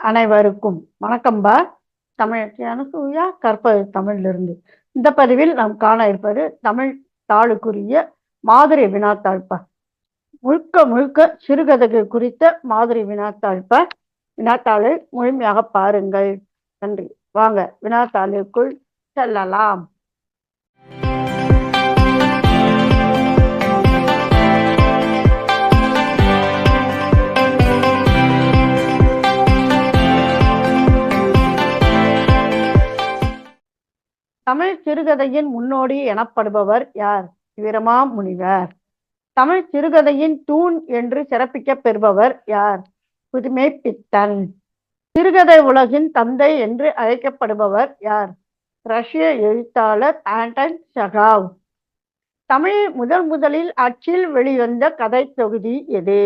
அனைவருக்கும் வணக்கம்பா தமிழ் அனுசூயா கற்பது தமிழிலிருந்து. இந்த பதிவில் நாம் காண இருப்பது தமிழ் தாளுக்குரிய மாதிரி வினாத்தாழ்ப்பா முழுக்க முழுக்க சிறுகதைகள் குறித்த மாதிரி வினாத்தாழ்ப்பா வினாத்தாளை முழுமையாக பாருங்கள். நன்றி. வாங்க வினாத்தாளுக்குள் செல்லலாம். தமிழ் சிறுகதையின் முன்னோடி எனப்படுபவர் யார்? வீரமா முனிவர் தமிழ் சிறுகதையின் தூண் என்று சிறப்பிக்க பெறுபவர் யார்? புதுமை பித்தன் சிறுகதை உலகின் தந்தை என்று அழைக்கப்படுபவர் யார்? ரஷ்ய எழுத்தாளர் ஆண்டன் சகாவ் தமிழில் முதல் முதலில் அச்சில் வெளிவந்த கதை தொகுதி எது?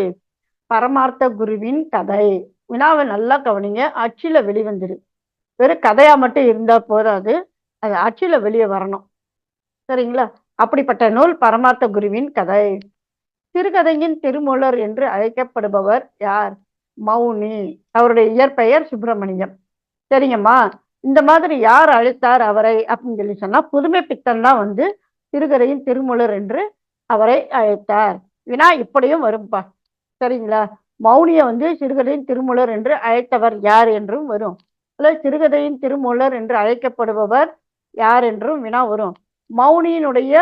பரமார்த்த குருவின் கதை. வினாவை நல்லா கவனிங்க அச்சில வெளிவந்துரு. வெறும் கதையா மட்டும் இருந்தா போதாது. அது அச்சில வெளியே வரணும். சரிங்களா? அப்படிப்பட்ட நூல் பரமார்த்த குருவின் கதை. சிறுகதையின் திருமூலர் என்று அழைக்கப்படுபவர் யார்? மௌனி. அவருடைய இயற்பெயர் சுப்பிரமணியம். சரிங்கம்மா? இந்த மாதிரி யார் அழைத்தார் அவரை அப்படின்னு சொல்லி சொன்னா புதுமை பித்தன் தான் வந்து சிறுகதையின் திருமூலர் என்று அவரை அழைத்தார். வினா இப்படியும் வரும்பா. சரிங்களா? மௌனிய வந்து சிறுகதையின் திருமூலர் என்று அழைத்தவர் யார் என்றும் வரும். அல்லது சிறுகதையின் திருமூலர் என்று அழைக்கப்படுபவர் யார் என்றும் வினா வரும். மௌனியினுடைய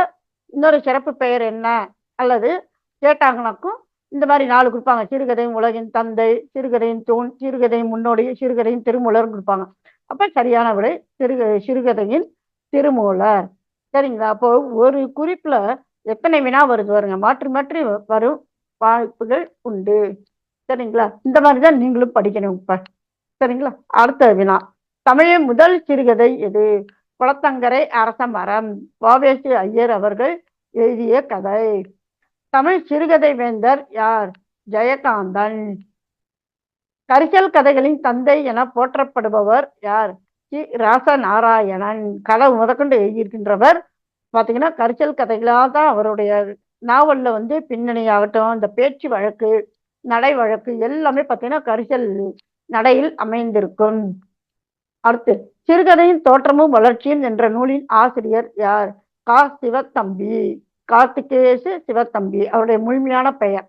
இன்னொரு சிறப்பு பெயர் என்ன? அல்லது கேட்டாங்கனாக்கும் இந்த மாதிரி நாலு கொடுப்பாங்க. சிறுகதையும் உலகின் தந்தை சிறுகதையின் தூண் சிறுகதையின் முன்னோடி சிறுகதையின் திருமூலர் கொடுப்பாங்க. அப்ப சரியான விடை சிறுக சிறுகதையின் திருமூலர். சரிங்களா? அப்போ ஒரு குறிப்புல எத்தனை வினா வருது வருங்க மாற்றி மாற்றி வரும் வாய்ப்புகள் உண்டு. சரிங்களா? இந்த மாதிரி தான் நீங்களும் படிக்கணும் இப்ப. சரிங்களா? அடுத்த வினா. தமிழின் முதல் சிறுகதை எது? குளத்தங்கரை அரச மரம் வாவேசு ஐயர் அவர்கள் எழுதிய கதை. தமிழ் சிறுகதை வேந்தர் யார்? ஜெயகாந்தன். கரிசல் கதைகளின் தந்தை என போற்றப்படுபவர் யார்? சி ராசநாராயணன். கதை முதற்கொண்டு எழுதியிருக்கின்றவர் பார்த்தீங்கன்னா கரிசல் கதைகளாக தான் அவருடைய நாவல்ல வந்து பின்னணி ஆகட்டும் இந்த பேச்சு வழக்கு நடை வழக்கு எல்லாமே பார்த்தீங்கன்னா கரிசல் நடையில் அமைந்திருக்கும். அடுத்து சிறுகதையின் தோற்றமும் வளர்ச்சியும் என்ற நூலின் ஆசிரியர் யார்? கா. சிவத்தம்பி. கார்த்திகேசு சிவத்தம்பி அவருடைய முழுமையான பெயர்.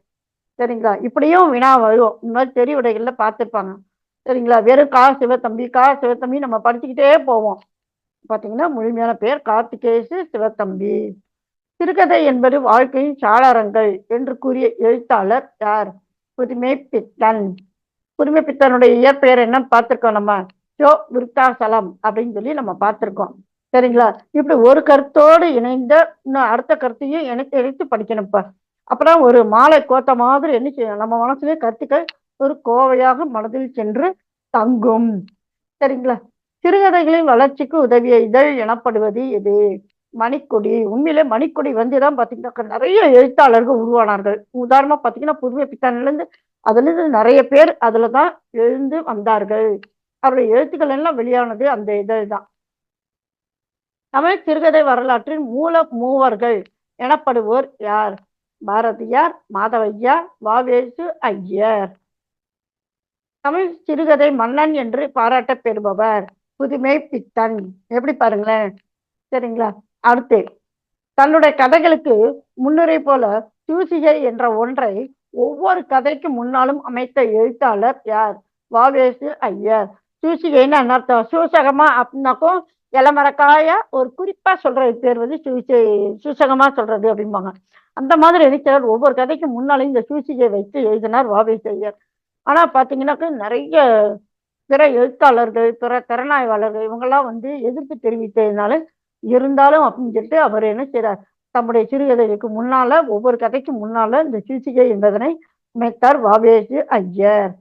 சரிங்களா? இப்படியும் வினா வரும். இந்த மாதிரி தெரிய உடைகள்ல பார்த்துருப்பாங்க. சரிங்களா? வெறும் கா. சிவத்தம்பி கா. சிவத்தம்பி நம்ம படிச்சுக்கிட்டே போவோம். பார்த்தீங்கன்னா முழுமையான பெயர் கார்த்திகேசு சிவத்தம்பி. சிறுகதை என்பது வாழ்க்கையின் சாளரங்கள் என்று கூறிய எழுத்தாளர் யார்? புதுமை பித்தன் புதுமை பித்தனுடைய இயற்பெயர் என்னன்னு பார்த்துருக்கோம் நம்ம. யோ விருத்தாசலம் அப்படின்னு சொல்லி நம்ம பார்த்துருக்கோம். சரிங்களா? இப்படி ஒரு கருத்தோடு இணைந்த இன்னும் அடுத்த கருத்தையும் எனக்கு இணைத்து படிக்கணும்ப்பா அப்பதான் ஒரு மாலை கோத்த மாதிரி என்ன செய்யணும்? நம்ம மனசுலயே கருத்துக்கள் ஒரு கோவையாக மனதில் சென்று தங்கும். சரிங்களா? சிறுகதைகளின் வளர்ச்சிக்கு உதவிய இதழ் எனப்படுவது எது? மணிக்கொடி. உண்மையிலே மணிக்கொடி வந்து தான் பார்த்தீங்கன்னா நிறைய எழுத்தாளர்கள் உருவானார்கள். உதாரணமா பார்த்தீங்கன்னா புதுமை பித்தானிலேருந்து அதுலேருந்து நிறைய பேர் அதில் தான் எழுந்து வந்தார்கள். அவருடைய எழுத்துக்கள் எல்லாம் வெளியானது அந்த இதழ் தான் தமிழ் சிறுகதை வரலாற்றின் மூல மூவர்கள் எனப்படுவோர் யார்? பாரதியார் மாதவையார் வாவேசு ஐயர். தமிழ் சிறுகதை மன்னன் என்று பாராட்ட பெறுபவர் புதுமை பித்தன். எப்படி பாருங்களேன்? சரிங்களா? அடுத்து தன்னுடைய கதைகளுக்கு முன்னுரை போல சூசிகை என்ற ஒன்றை ஒவ்வொரு கதைக்கு முன்னாலும் அமைத்த எழுத்தாளர் யார்? வாவேசு ஐயர். சூசிகைன்னு அர்த்தம்? சூசகமா அப்படின்னாக்கும் இளமரக்காய ஒரு குறிப்பா சொல்றது பேர் வந்து சூசி சூசகமா சொல்றது அப்படிம்பாங்க அந்த மாதிரி எழுத்தாளர் ஒவ்வொரு கதைக்கும் முன்னாலும் இந்த சூசிகை வைத்து எழுதினார் வாவேசு ஐயர் ஆனா பாத்தீங்கன்னாக்க நிறைய பிற எழுத்தாளர்கள் பிற திறனாய்வாளர்கள் இவங்கெல்லாம் வந்து எதிர்ப்பு தெரிவித்ததுனால இருந்தாலும் அப்படின்னு சொல்லிட்டு அவர் என்ன செய்யறார் தம்முடைய சிறுகதைகளுக்கு முன்னால ஒவ்வொரு கதைக்கு முன்னால இந்த சூசிகை என்பதனை அமைத்தார் வாவேசு ஐயர்.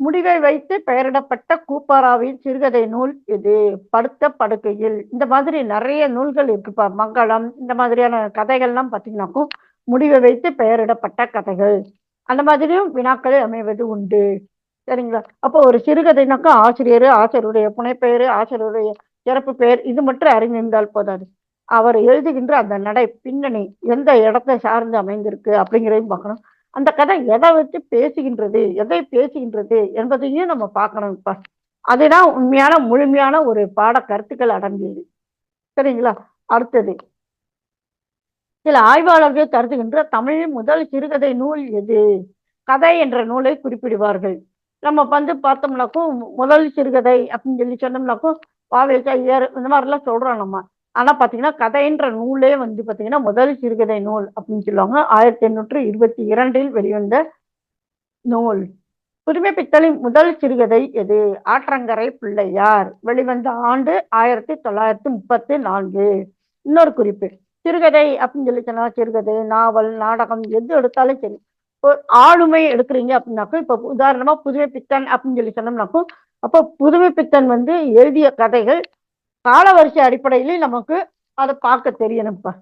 முடிவை வைத்து பெயரிடப்பட்ட கூப்பாராவின் சிறுகதை நூல் இது படுத்த படுக்கையில். இந்த மாதிரி நிறைய நூல்கள் இருக்குப்பா. மங்களம் இந்த மாதிரியான கதைகள்லாம் பார்த்தீங்கன்னாக்கும் முடிவை வைத்து பெயரிடப்பட்ட கதைகள். அந்த மாதிரியும் வினாக்களை அமைவது உண்டு. சரிங்களா? அப்போ ஒரு சிறுகதைனாக்கா ஆசிரியர் ஆசிரியருடைய புனைப்பெயர் ஆசிரியருடைய சிறப்பு பெயர் இது மட்டும் அறிந்திருந்தால் போதாது. அவர் எழுதுகின்ற அந்த நடை பின்னணி எந்த இடத்தை சார்ந்து அமைந்திருக்கு அப்படிங்கிறதையும் பார்க்கணும். அந்த கதை எதை வச்சு பேசுகின்றது எதை பேசுகின்றது என்பதையும் நம்ம பார்க்கணும் இப்ப. அதுதான் உண்மையான முழுமையான ஒரு பாட கருத்துக்கள் அடங்கியது. சரிங்களா? அடுத்தது. சில ஆய்வாளர்கள் கருதுகின்ற தமிழின் முதல் சிறுகதை நூல் எது? கதை என்ற நூலை குறிப்பிடுவார்கள். நம்ம வந்து பார்த்தோம்னாக்கும் முதல் சிறுகதை அப்படின்னு சொல்லி சொன்னோம்னாக்கும் வாவேசா ஏர் இந்த மாதிரிலாம் சொல்றோம் நம்ம. ஆனா பாத்தீங்கன்னா கதைன்ற நூலே வந்து பார்த்தீங்கன்னா முதல் சிறுகதை நூல் அப்படின்னு சொல்லுவாங்க. ஆயிரத்தி எண்ணூற்று இருபத்தி இரண்டில் வெளிவந்த நூல். புதுமை பித்தளின் முதல் சிறுகதை எது? ஆற்றங்கரை பிள்ளையார். வெளிவந்த ஆண்டு ஆயிரத்தி தொள்ளாயிரத்தி முப்பத்தி நான்கு. இன்னொரு குறிப்பு. சிறுகதை அப்படின்னு சொல்லி சொன்னா சிறுகதை நாவல் நாடகம் எது எடுத்தாலும் சரி. ஒரு ஆளுமை எடுக்கிறீங்க அப்படின்னாக்கும் இப்போ உதாரணமா புதுமை பித்தன் அப்படின்னு சொல்லி சொன்னோம்னாக்கும் அப்போ புதுமை பித்தன் வந்து எழுதிய கதைகள் கால வரிசை அடிப்படையிலையும் நமக்கு அதை பார்க்க தெரியணும்ப்பா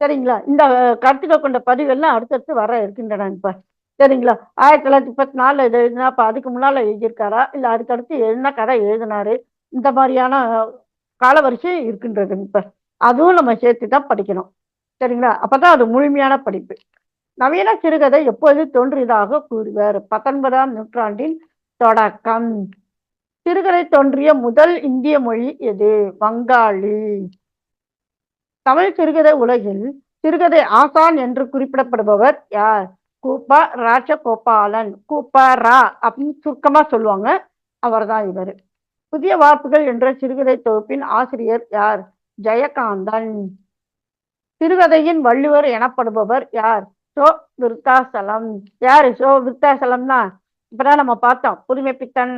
சரிங்களா? இந்த கருத்துக்கள் கொண்ட பதிவுகள்லாம் அடுத்தடுத்து வர இருக்கின்றனப்பா சரிங்களா? ஆயிரத்தி தொள்ளாயிரத்தி முப்பத்தி நாலில் இது எழுதினா அப்ப அதுக்கு முன்னால எழுதியிருக்காரா? இல்ல அதுக்கடுத்து என்ன கதை எழுதினாரு? இந்த மாதிரியான காலவரிசை இருக்கின்றது இப்போ அதுவும் நம்ம சேர்த்து தான் படிக்கணும். சரிங்களா? அப்பதான் அது முழுமையான படிப்பு. நவீன சிறுகதை எப்போது தோன்றியதாக கூறுவர்? பத்தொன்பதாம் நூற்றாண்டின் தொடக்கம். சிறுகதை தோன்றிய முதல் இந்திய மொழி எது? வங்காளி. தமிழ் சிறுகதை உலகில் சிறுகதை ஆசான் என்று குறிப்பிடப்படுபவர் யார்? கூப்பா ராஜகோபாலன் கூப்பா ரா அப்படின்னு சுருக்கமா சொல்லுவாங்க. அவர்தான் இவர். புதிய வார்ப்புகள் என்ற சிறுகதை தொகுப்பின் ஆசிரியர் யார்? ஜெயகாந்தன். சிறுகதையின் வள்ளுவர் எனப்படுபவர் யார்? சோ விருத்தாசலம். யாரு? சோ விருத்தாசலம்னா இப்பதான் நம்ம பார்த்தோம். புதுமை பித்தன்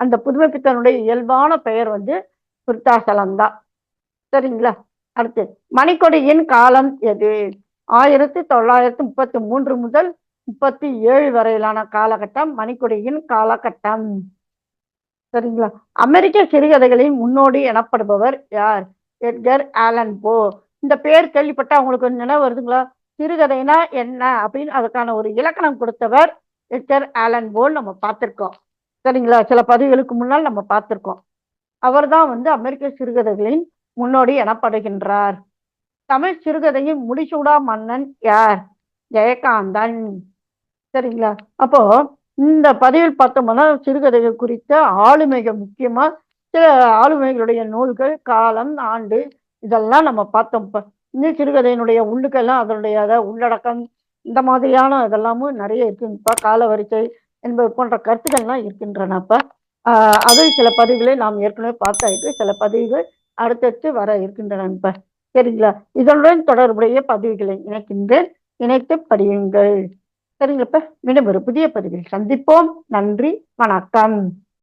அந்த புதுமை பித்தனுடைய இயல்பான பெயர் வந்து விருத்தாசலம் தான் சரிங்களா? அடுத்து மணிக்கொடியின் காலம் எது? ஆயிரத்தி தொள்ளாயிரத்தி முப்பத்தி மூன்று முதல் முப்பத்தி ஏழு வரையிலான காலகட்டம் மணிக்கொடியின் காலகட்டம். சரிங்களா? அமெரிக்க சிறுகதைகளின் முன்னோடி எனப்படுபவர் யார்? எட்கர் ஆலன் போ. இந்த பேர் கேள்விப்பட்டா அவங்களுக்கு நினைவு வருதுங்களா? சிறுகதைனா என்ன அப்படின்னு அதுக்கான ஒரு இலக்கணம் கொடுத்தவர் எட்கர் ஆலன் போல் நம்ம பார்த்திருக்கோம். சரிங்களா? சில பதிவுகளுக்கு முன்னால் நம்ம பார்த்திருக்கோம். அவர்தான் வந்து அமெரிக்க சிறுகதைகளின் முன்னோடி எனப்படுகின்றார். தமிழ் சிறுகதையின் முடிசூடா மன்னன் யார்? ஜெயகாந்தன். சரிங்களா? அப்போ இந்த பதிவில் பார்த்தோம்னா சிறுகதைகள் குறித்த ஆளுமைகள் முக்கியமா சில ஆளுமைகளுடைய நூல்கள் காலம் ஆண்டு இதெல்லாம் நம்ம பார்த்தோம். இந்த சிறுகதையினுடைய உள்ளுக்கெல்லாம் அதனுடைய உள்ளடக்கம் இந்த மாதிரியான இதெல்லாமும் நிறைய இருக்குங்கப்பா காலவரிசை என்பது போன்ற கருத்துக்கள்லாம் இருக்கின்றனப்ப ஆஹ் அதில் சில பதிவுகளை நாம் ஏற்கனவே பார்த்தாயிட்டு சில பதிவுகள் அடுத்தடுத்து வர இருக்கின்றன சரிங்களா? இதனுடன் தொடர்புடைய பதிவுகளை இணைக்கின்றேன். இணைத்து படியுங்கள். சரிங்களப்ப மீண்டும் ஒரு புதிய பதிவில் சந்திப்போம். நன்றி. வணக்கம்.